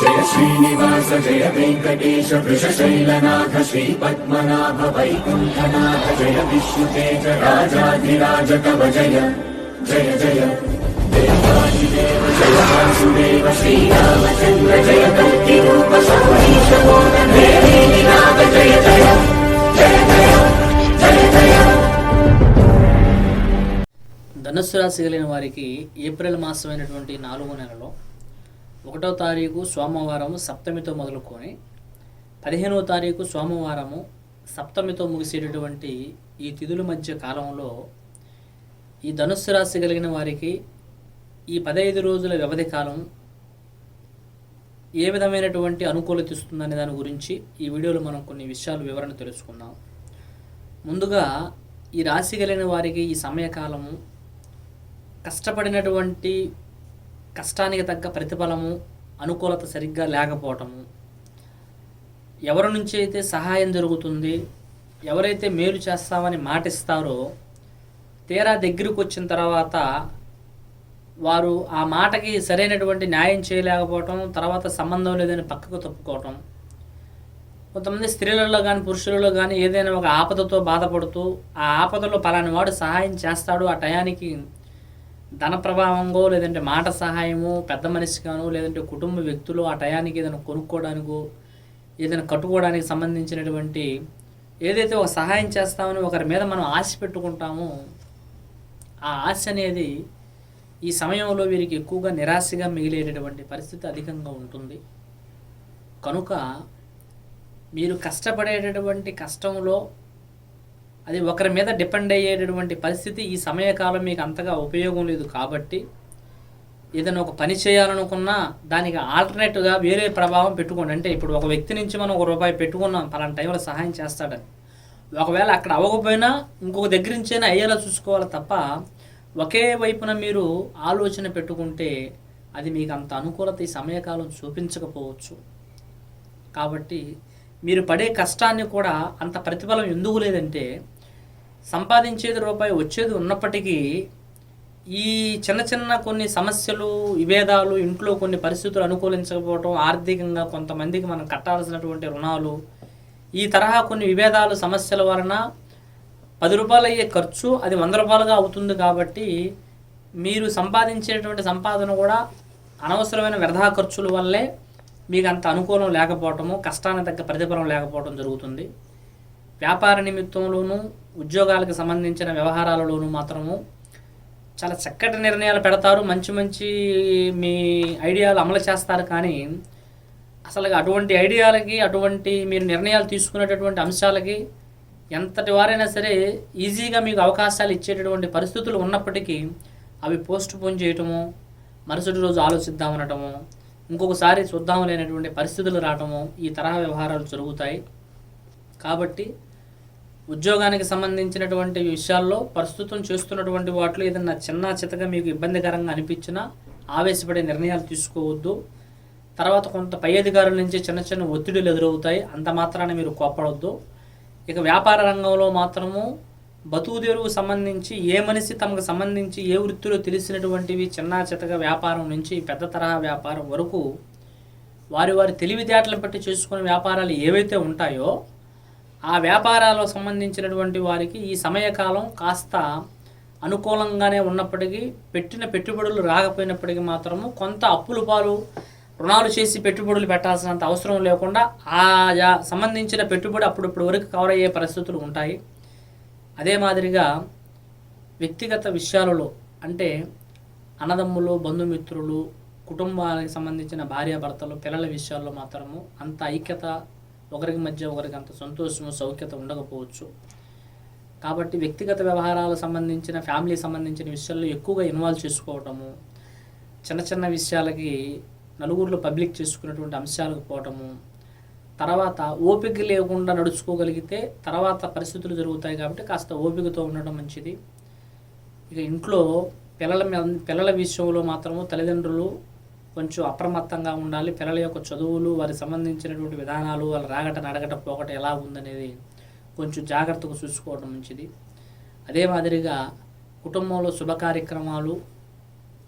జయ శ్రీనివాస జయ వెంకటేశ వృషశైలనాథ శ్రీ పద్మనాభ వైకుంఠనాథ జయ విష్ణుతేజ రాజాధిరాజ కవ జయ జయ జయ. దేవాదిదేవ జయ వాసుదేవ శ్రీరామచంద్ర జయ కల్కి రూప సౌరీశ నాథ జయ జయ జయ జయ జయ జయ. ధనుస్సు రాశి కలిగిన వారికి ఏప్రిల్ మాసమైనటువంటి నాలుగో నెలలో ఒకటో తారీఖు సోమవారము సప్తమితో మొదలుకొని పదిహేనవ తారీఖు సోమవారము సప్తమితో ముగిసేటటువంటి ఈ తిథుల మధ్య కాలంలో ఈ ధనుస్సు రాశి కలిగిన వారికి ఈ పదహైదు రోజుల వ్యవధి కాలం ఏ విధమైనటువంటి అనుకూలత ఇస్తుందనే దాని గురించి ఈ వీడియోలో మనం కొన్ని విషయాలు వివరణ తెలుసుకుందాం. ముందుగా ఈ రాశి కలిగిన వారికి ఈ సమయకాలము కష్టపడినటువంటి కష్టానికి తగ్గ ప్రతిఫలము అనుకూలత సరిగ్గా లేకపోవటము. ఎవరి నుంచి అయితే సహాయం జరుగుతుంది ఎవరైతే మేలు చేస్తామని మాటిస్తారో తీరా దగ్గరకు వచ్చిన తర్వాత వారు ఆ మాటకి సరైనటువంటి న్యాయం చేయలేకపోవటం తర్వాత సంబంధం లేదని పక్కకు తప్పుకోవటం. కొంతమంది స్త్రీలలో కానీ పురుషులలో కానీ ఏదైనా ఒక ఆపదతో బాధపడుతూ ఆ ఆపదలో పలాని వాడు సహాయం చేస్తాడు ఆ టయానికి ధన ప్రభావంగో లేదంటే మాట సహాయము పెద్ద మనిషిగాను లేదంటే కుటుంబ వ్యక్తులు ఆ టయానికి ఏదైనా కొనుక్కోవడానికో ఏదైనా కట్టుకోవడానికి సంబంధించినటువంటి ఏదైతే ఒక సహాయం చేస్తామని ఒకరి మీద మనం ఆశ పెట్టుకుంటామో ఆ ఆశ అనేది ఈ సమయంలో వీరికి ఎక్కువగా నిరాశగా మిగిలేటటువంటి పరిస్థితి అధికంగా ఉంటుంది. కనుక మీరు కష్టపడేటటువంటి కష్టంలో అది ఒకరి మీద డిపెండ్ అయ్యేటటువంటి పరిస్థితి ఈ సమయకాలం మీకు అంతగా ఉపయోగం లేదు కాబట్టి ఏదైనా ఒక పని చేయాలనుకున్నా దానికి ఆల్టర్నేట్గా వేరే ప్రభావం పెట్టుకోండి. అంటే ఇప్పుడు ఒక వ్యక్తి నుంచి మనం ఒక రూపాయి పెట్టుకున్నాం పలానా టైంలో సహాయం చేస్తాడని. ఒకవేళ అక్కడ అవ్వకపోయినా ఇంకొక దగ్గర నుంచైనా అయ్యేలా చూసుకోవాలి తప్ప ఒకే వైపున మీరు ఆలోచన పెట్టుకుంటే అది మీకు అంత అనుకూలత ఈ సమయకాలం చూపించకపోవచ్చు. కాబట్టి మీరు పడే కష్టాన్ని కూడా అంత ప్రతిఫలం ఎందుకు లేదంటే సంపాదించేది రూపాయి వచ్చేది ఉన్నప్పటికీ ఈ చిన్న చిన్న కొన్ని సమస్యలు విభేదాలు ఇంట్లో కొన్ని పరిస్థితులు అనుకూలించకపోవడం ఆర్థికంగా కొంతమందికి మనం కట్టాల్సినటువంటి రుణాలు ఈ తరహా కొన్ని విభేదాలు సమస్యల వలన పది రూపాయలు అయ్యే ఖర్చు అది వంద రూపాయలుగా అవుతుంది కాబట్టి మీరు సంపాదించేటువంటి సంపాదన కూడా అనవసరమైన వ్యర్థా ఖర్చుల వల్లే మీకు అంత అనుకూలం లేకపోవటము కష్టానికి తగ్గ ప్రతిఫలం లేకపోవడం జరుగుతుంది. వ్యాపార నిమిత్తంలోనూ ఉద్యోగాలకు సంబంధించిన వ్యవహారాలలోనూ మాత్రము చాలా చక్కటి నిర్ణయాలు పెడతారు. మంచి మంచి మీ ఐడియాలు అమలు చేస్తారు. కానీ అసలు అటువంటి ఐడియాలకి అటువంటి మీరు నిర్ణయాలు తీసుకునేటటువంటి అంశాలకి ఎంతటి వారైనా సరే ఈజీగా మీకు అవకాశాలు ఇచ్చేటటువంటి పరిస్థితులు ఉన్నప్పటికీ అవి పోస్ట్ పోన్ చేయటము మరుసటి రోజు ఆలోచిద్దాం అనటము ఇంకొకసారి చూద్దాం లేనటువంటి పరిస్థితులు రావటము ఈ తరహా వ్యవహారాలు జరుగుతాయి. కాబట్టి ఉద్యోగానికి సంబంధించినటువంటి విషయాల్లో ప్రస్తుతం చేస్తున్నటువంటి వాటిలో ఏదన్నా చిన్న చితగా మీకు ఇబ్బందికరంగా అనిపించినా ఆవేశపడే నిర్ణయాలు తీసుకోవద్దు. తర్వాత కొంత పై అధికారుల నుంచి చిన్న చిన్న ఒత్తిడులు ఎదురవుతాయి. అంత మాత్రాన మీరు కోపడవద్దు ఇక వ్యాపార రంగంలో మాత్రము బతుకుదెరువు సంబంధించి ఏ మనిషి తమకు సంబంధించి ఏ వృత్తిలో తెలిసినటువంటివి చిన్న చితగా వ్యాపారం నుంచి పెద్ద తరహా వ్యాపారం వరకు వారి వారి తెలివితేటలు బట్టి చేసుకునే వ్యాపారాలు ఏవైతే ఉంటాయో ఆ వ్యాపారాలకు సంబంధించినటువంటి వారికి ఈ సమయకాలం కాస్త అనుకూలంగానే ఉన్నప్పటికీ పెట్టిన పెట్టుబడులు రాకపోయినప్పటికీ మాత్రము కొంత అప్పులు పాలు రుణాలు చేసి పెట్టుబడులు పెట్టాల్సినంత అవసరం లేకుండా ఆ సంబంధించిన పెట్టుబడి అప్పుడప్పుడు వరకు కవర్ అయ్యే పరిస్థితులు ఉంటాయి. అదే మాదిరిగా వ్యక్తిగత విషయాలలో అంటే అన్నదమ్ములు బంధుమిత్రులు కుటుంబానికి సంబంధించిన భార్యాభర్తలు పిల్లల విషయాల్లో మాత్రము అంత ఐక్యత ఒకరికి మధ్య ఒకరికి అంత సంతోషము సౌఖ్యత ఉండకపోవచ్చు. కాబట్టి వ్యక్తిగత వ్యవహారాలకు సంబంధించిన ఫ్యామిలీ సంబంధించిన విషయాల్లో ఎక్కువగా ఇన్వాల్వ్ చేసుకోవటము చిన్న చిన్న విషయాలకి నలుగురిలో పబ్లిక్ చేసుకున్నటువంటి అంశాలకు పోవటము తర్వాత ఓపిక లేకుండా నడుచుకోగలిగితే తర్వాత పరిస్థితులు జరుగుతాయి కాబట్టి కాస్త ఓపికతో ఉండడం మంచిది. ఇక ఇంట్లో పిల్లల మీద పిల్లల విషయంలో మాత్రము తల్లిదండ్రులు కొంచెం అప్రమత్తంగా ఉండాలి. పిల్లల యొక్క చదువులు వారికి సంబంధించినటువంటి విధానాలు వాళ్ళ రాగట నడగట పోకట ఎలా ఉందనేది కొంచెం జాగ్రత్తగా చూసుకోవడం మంచిది. అదే మాదిరిగా కుటుంబంలో శుభ కార్యక్రమాలు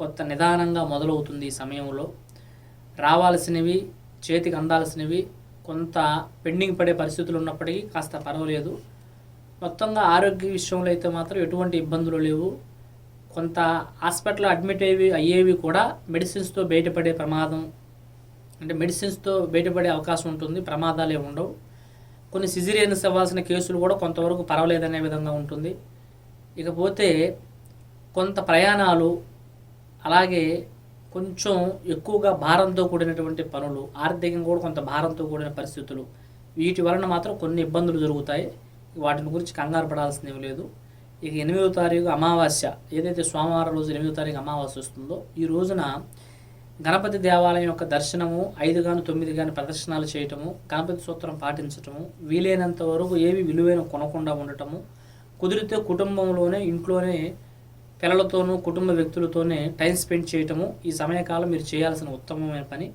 కొత్త నిదానంగా మొదలవుతుంది ఈ సమయంలో. రావాల్సినవి చేతికి అందాల్సినవి కొంత పెండింగ్ పడే పరిస్థితులు ఉన్నప్పటికీ కాస్త పర్వాలేదు. మొత్తంగా ఆరోగ్య విషయంలో అయితే మాత్రం ఎటువంటి ఇబ్బందులు లేవు. కొంత హాస్పిటల్లో అడ్మిట్ అయ్యేవి అయ్యేవి కూడా మెడిసిన్స్తో బయటపడే ప్రమాదం అంటే మెడిసిన్స్తో బయటపడే అవకాశం ఉంటుంది ప్రమాదాలే ఉండవు. కొన్ని సిజిరియన్స్ అవ్వాల్సిన కేసులు కూడా కొంతవరకు పర్వాలేదనే విధంగా ఉంటుంది. ఇకపోతే కొంత ప్రయాణాలు అలాగే కొంచెం ఎక్కువగా భారంతో కూడినటువంటి పనులు ఆర్థికంగా కూడా కొంత భారంతో కూడిన పరిస్థితులు వీటి వలన మాత్రం కొన్ని ఇబ్బందులు జరుగుతాయి. వాటిని గురించి కంగారు పడాల్సినవి లేదు. ఇక ఎనిమిదో తారీఖు అమావాస్య. ఏదైతే సోమవారం రోజు ఎనిమిదో తారీఖు అమావాస్య వస్తుందో ఈ రోజున గణపతి దేవాలయం యొక్క దర్శనము ఐదు గాను తొమ్మిది కానీ ప్రదర్శనలు చేయటము గణపతి సూత్రం పాటించటము వీలైనంత వరకు ఏవి విలువైన కొనకుండా ఉండటము కుదిరితే కుటుంబంలోనే ఇంట్లోనే పిల్లలతోనూ కుటుంబ వ్యక్తులతోనే టైం స్పెండ్ చేయటము ఈ సమయకాలం మీరు చేయాల్సిన ఉత్తమమైన పని.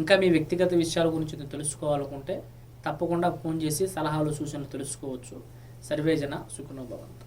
ఇంకా మీ వ్యక్తిగత విషయాల గురించి తెలుసుకోవాలనుకుంటే తప్పకుండా ఫోన్ చేసి సలహాలు సూచనలు తెలుసుకోవచ్చు. సర్వేజన సుఖనోభవంతు